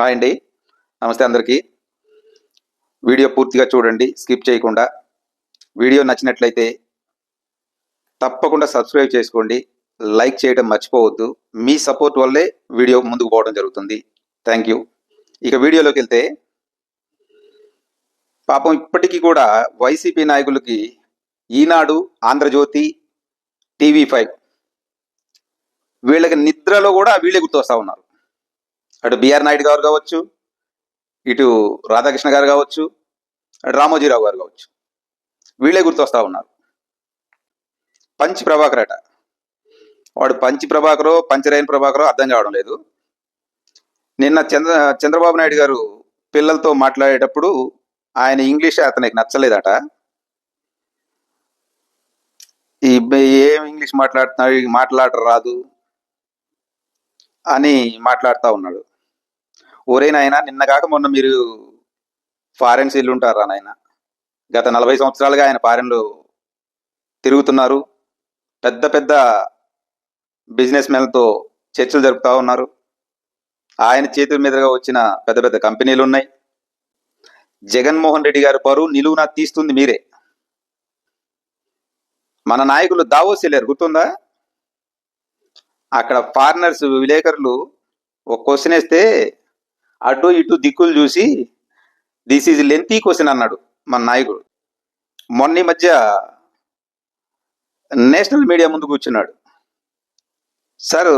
Hi అండి. నమస్తే అందరికీ. వీడియో పూర్తిగా చూడండి స్కిప్ చేయకుండా. వీడియో నచ్చినట్లయితే తప్పకుండా సబ్స్క్రైబ్ చేసుకోండి లైక్ చేయడం మర్చిపోవద్దు. మీ సపోర్ట్ వల్లే వీడియో ముందుకు పోవడం జరుగుతుంది. Thank you. ఇక వీడియోలోకి వెళ్తే పాపం ఇప్పటికీ కూడా వైసీపీ నాయకులకి ఈనాడు ఆంధ్రజ్యోతి టీవీ ఫైవ్ వీళ్ళకి నిద్రలో కూడా వీళ్ళే గుర్తొస్తా ఉన్నారు. అటు బిఆర్ నాయుడు గారు కావచ్చు ఇటు రాధాకృష్ణ గారు కావచ్చు అటు రామోజీరావు గారు కావచ్చు. వీళ్ళే గుర్తొస్తా ఉన్నారు. పంచి ప్రభాకర్ అట. వాడు పంచి ప్రభాకరో పంచరైన ప్రభాకరో అర్థం కావడం లేదు. నిన్న చంద్ర చంద్రబాబు నాయుడు గారు పిల్లలతో మాట్లాడేటప్పుడు ఆయన ఇంగ్లీష్ అతనికి నచ్చలేదట. ఈ ఏం ఇంగ్లీష్ మాట్లాడుతున్నాడు మాట్లాడరాదు రాదు అని మాట్లాడుతూ ఉన్నాడు. ఓరేనాయన నిన్న కాక మొన్న మీరు ఫారెన్స్ ఇల్లు ఉంటారా నాయన? గత నలభై సంవత్సరాలుగా ఆయన ఫారెన్లో తిరుగుతున్నారు. పెద్ద పెద్ద బిజినెస్ మెన్లతో చర్చలు జరుపుతూ ఉన్నారు. ఆయన చేతుల మీదుగా వచ్చిన పెద్ద పెద్ద కంపెనీలు ఉన్నాయి. జగన్మోహన్ రెడ్డి గారి పరువు నిలువున తీస్తుంది మీరే. మన నాయకులు దావోస్ వెళ్ళారు గుర్తుందా? అక్కడ ఫారినర్స్ విలేకరులు ఒక క్వశ్చన్ వేస్తే అటు ఇటు దిక్కులు చూసి దిస్ ఈజ్ లెంతీ క్వశ్చన్ అన్నాడు మన నాయకుడు. మొన్న ఈ మధ్య నేషనల్ మీడియా ముందు కూర్చున్నాడు. సార్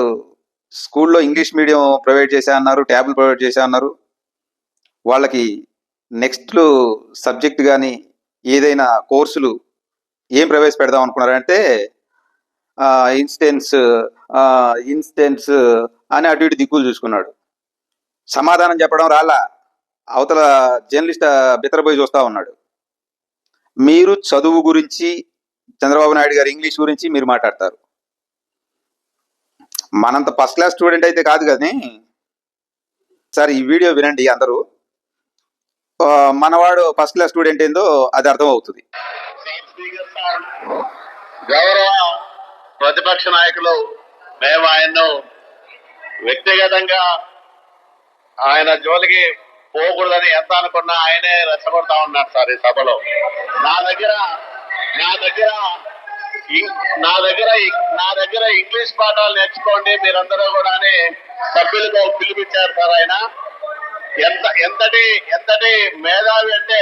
స్కూల్లో ఇంగ్లీష్ మీడియం ప్రొవైడ్ చేశా అన్నారు ట్యాబ్లు ప్రొవైడ్ చేశా అన్నారు. వాళ్ళకి నెక్స్ట్ సబ్జెక్ట్ కానీ ఏదైనా కోర్సులు ఏం ప్రవేశపెడదాం అనుకున్నారంటే ఇన్స్టెన్స్ ఇన్స్టెన్స్ అని అటు ఇటు దిక్కులు చూసుకున్నాడు. సమాధానం చెప్పడం రాలా? అవతల జర్నలిస్ట్ బిత్తరపోయి చూస్తా ఉన్నాడు. మీరు చదువు గురించి చంద్రబాబు నాయుడు గారు ఇంగ్లీష్ గురించి మీరు మాట్లాడతారు. మనంత ఫస్ట్ క్లాస్ స్టూడెంట్ అయితే కాదు కానీ సార్ ఈ వీడియో వినండి అందరూ. మనవాడు ఫస్ట్ క్లాస్ స్టూడెంట్ ఏందో అది అర్థం అవుతుంది గౌరవ ప్రతిపక్ష నాయకులు మేము ఆయన్ను వ్యక్తిగతంగా ఆయన జోలికి పోకూడదని ఎంత అనుకున్నా ఆయనే రెచ్చగొడతా ఉన్నారు సార్ ఈ సభలో. నా దగ్గర నా దగ్గర నా దగ్గర నా దగ్గర ఇంగ్లీష్ పాఠాలు నేర్చుకోండి మీరందరూ కూడా అని సభ్యులకు పిలిపించారు సార్ ఆయన. ఎంత ఎంతటి ఎంతటి మేధావి అంటే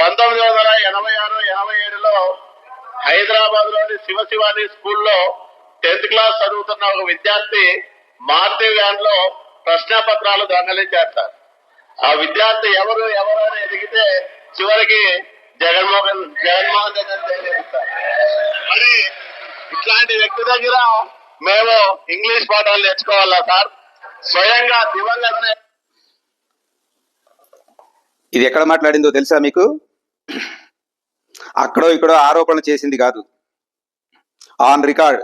పంతొమ్మిది వందల ఎనభై ఆరు ఎనభై ఏడులో హైదరాబాద్లోని శివశివాని స్కూల్లో టెన్త్ క్లాస్ చదువుతున్న ఒక విద్యార్థి మార్తి వ్యాన్లో ప్రశ్నపత్రాలు దొంగలించారు చేస్తారు. ఆ విద్యార్థి ఎవరు ఎవరు అని ఎదిగితే చివరికి జగన్మోహన్ జగన్మోహన్ రెడ్డి మరి ఇట్లాంటి వ్యక్తి దగ్గర మేము ఇంగ్లీష్ పాఠాలు నేర్చుకోవాలా సార్? స్వయంగా దివంగత ఇది ఎక్కడ మాట్లాడిందో తెలుసా మీకు? అక్కడో ఇక్కడో ఆరోపణ చేసింది కాదు. ఆన్ రికార్డ్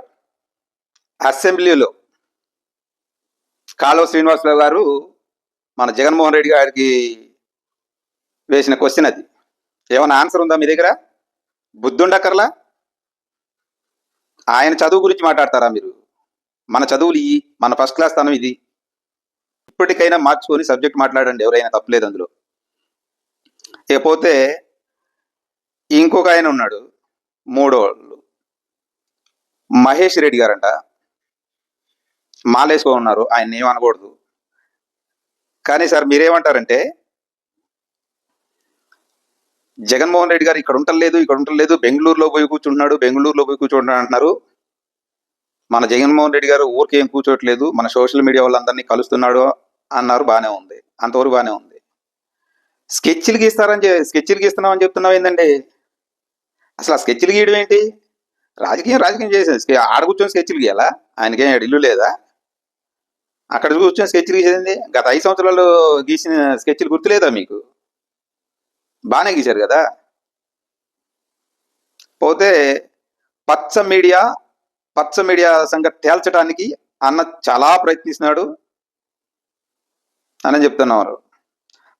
అసెంబ్లీలో కాలువ శ్రీనివాసరావు గారు మన జగన్మోహన్ రెడ్డి గారికి వేసిన క్వశ్చన్ అది. ఏమైనా ఆన్సర్ ఉందా మీ దగ్గర? బుద్ధుండక్కర్లా? ఆయన చదువు గురించి మాట్లాడతారా మీరు? మన చదువులు ఇవి మన ఫస్ట్ క్లాస్ తనం ఇది. ఇప్పటికైనా మార్చుకొని సబ్జెక్ట్ మాట్లాడండి ఎవరైనా తప్పలేదు అందులో. ఇకపోతే ఇంకొక ఆయన ఉన్నాడు మూడోళ్ళు. మహేష్ రెడ్డి గారంట. మాలేసుకో ఉన్నారు ఆయన ఏమనకూడదు కానీ సార్ మీరేమంటారంటే జగన్మోహన్ రెడ్డి గారు ఇక్కడ ఉండలేదు ఇక్కడ ఉండలేదు బెంగళూరులో పోయి కూర్చుంటున్నాడు బెంగళూరులో పోయి కూర్చుంటున్నాడు అంటున్నారు. మన జగన్మోహన్ రెడ్డి గారు ఊరికేం కూర్చోట్లేదు మన సోషల్ మీడియా వాళ్ళందరినీ కలుస్తున్నాడు అన్నారు బాగానే ఉంది. అంతవరకు బాగానే ఉంది. స్కెచ్లు గీస్తారని చె- స్కెచ్లు గీస్తున్నామని చెప్తున్నావు ఏంటండి అసలు ఆ స్కెచ్లు గీయడం ఏంటి? రాజకీయం రాజకీయం చేసేది. ఆడ కూర్చొని స్కెచ్లు గీయాలా? ఆయనకేం ఇల్లు లేదా? అక్కడ కూర్చొని స్కెచ్లు గీసేది గత ఐదు సంవత్సరాలు గీసిన స్కెచ్లు గుర్తులేదా మీకు? బాగానే గీశారు కదా? పోతే పచ్చ మీడియా పచ్చ మీడియా సంగతి తేల్చడానికి అన్న చాలా ప్రయత్నిస్తున్నాడు. అని చెప్తున్నారు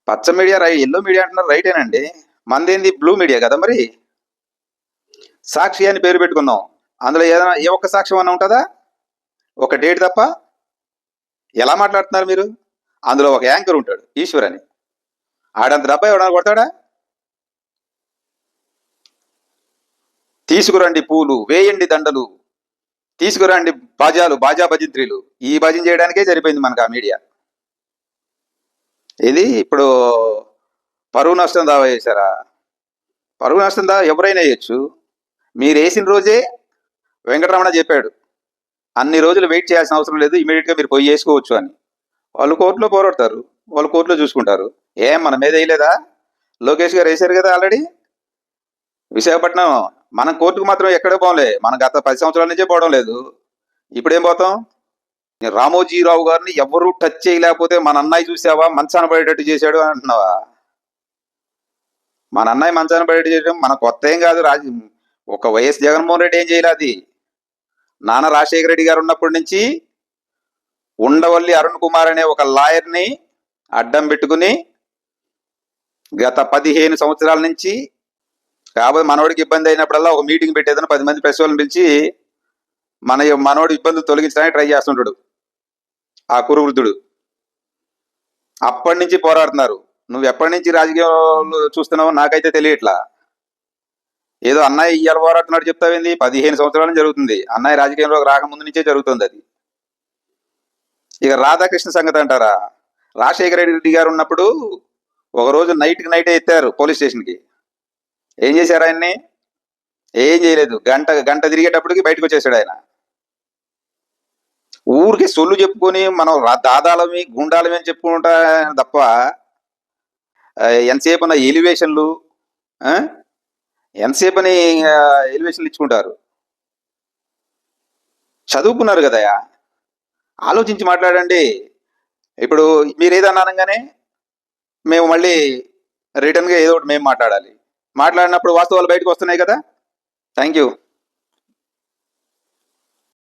పచ్చ మీడియా రై ఎల్లో మీడియా అంటున్నారు రైటేనండి మందేంది? బ్లూ మీడియా కదా మరి? సాక్షి అని పేరు పెట్టుకున్నాం. అందులో ఏదైనా ఏ ఒక్క సాక్ష్యం అన్న ఉంటుందా? ఒక డేట్ తప్ప ఎలా మాట్లాడుతున్నారు మీరు? అందులో ఒక యాంకర్ ఉంటాడు ఈశ్వర్ అని ఆడంత డబ్బా ఎవడన్నా కొడతాడా? తీసుకురండి పూలు వేయండి దండలు తీసుకురండి బాజాలు బాజా భజింత్రీలు. ఈ భజన చేయడానికే సరిపోయింది మనకు ఆ మీడియా. ఇది ఇప్పుడు పరువు నష్టం దావా చేశారా? పరువు నష్టం దా ఎవరైనా వేయచ్చు మీరు వేసిన రోజే వెంకటరమణ చెప్పాడు. అన్ని రోజులు వెయిట్ చేయాల్సిన అవసరం లేదు ఇమీడియట్గా మీరు పోయి వేసుకోవచ్చు అని. వాళ్ళు కోర్టులో పోరాడతారు వాళ్ళు కోర్టులో చూసుకుంటారు. ఏం మన మీద వేయలేదా? లోకేష్ గారు వేశారు కదా ఆల్రెడీ విశాఖపట్నం మనం కోర్టుకు మాత్రం ఎక్కడే పోలే. మనం గత పది సంవత్సరాల నుంచే పోవడం లేదు. ఇప్పుడేం పోతాం? రామోజీరావు గారిని ఎవరు టచ్ చేయలేకపోతే మన అన్నయ్య చూసావా? మంచాన పడేటట్టు చేశాడు అంటున్నావా? మన అన్నయ్య మంచాన పడేటట్టు చేయడం మన కొత్త ఏం కాదు రాజ ఒక వైఎస్ జగన్మోహన్ రెడ్డి ఏం చేయలేదు అది. నాన్న రాజశేఖర రెడ్డి గారు ఉన్నప్పటి నుంచి ఉండవల్లి అరుణ్ కుమార్ అనే ఒక లాయర్ని అడ్డం పెట్టుకుని గత పదిహేను సంవత్సరాల నుంచి కాబట్టి మనవడికి ఇబ్బంది అయినప్పుడల్లా ఒక మీటింగ్ పెట్టేదని పది మంది ప్రెస్ వాళ్ళని పిలిచి మన మనవడి ఇబ్బందులు తొలగించడానికి ట్రై చేస్తుంటాడు. ఆ కురువృద్ధుడు అప్పటి నుంచి పోరాడుతున్నారు. నువ్వు ఎప్పటి నుంచి రాజకీయాలు చూస్తున్నావో నాకైతే తెలియట్లా. ఏదో అన్నయ్య ఇయ్యాల పోరాడుతున్నాడు చెప్తావేంది పదిహేను సంవత్సరాలు జరుగుతుంది. అన్నయ్య రాజకీయంలోకి రాకముందు నుంచే జరుగుతుంది అది. ఇక రాధాకృష్ణ సంగతి అంటారా? రాజశేఖర రెడ్డి గారు ఉన్నప్పుడు ఒక రోజు నైట్కి నైటే ఎత్తారు పోలీస్ స్టేషన్కి. ఏం చేశారు ఆయన్ని? ఏం చేయలేదు. గంట గంట తిరిగేటప్పటికి బయటకు వచ్చేసాడు ఆయన. ఊరికి సొల్లు చెప్పుకొని మనం దాదాలమి గుండాలమి అని చెప్పుకుంటా తప్ప ఎంతసేపు ఉన్న ఎలివేషన్లు ఆ? ఎంతసేపు అని ఎలివేషన్లు ఇచ్చుకుంటారు? చదువుకున్నారు కదయా ఆలోచించి మాట్లాడండి. ఇప్పుడు మీరు ఏదన్నా అనగానే మేము మళ్ళీ రిటర్న్గా ఏదో ఒకటి మేము మాట్లాడాలి. మాట్లాడినప్పుడు వాస్తవాలు బయటకు వస్తున్నాయి కదా? Thank you.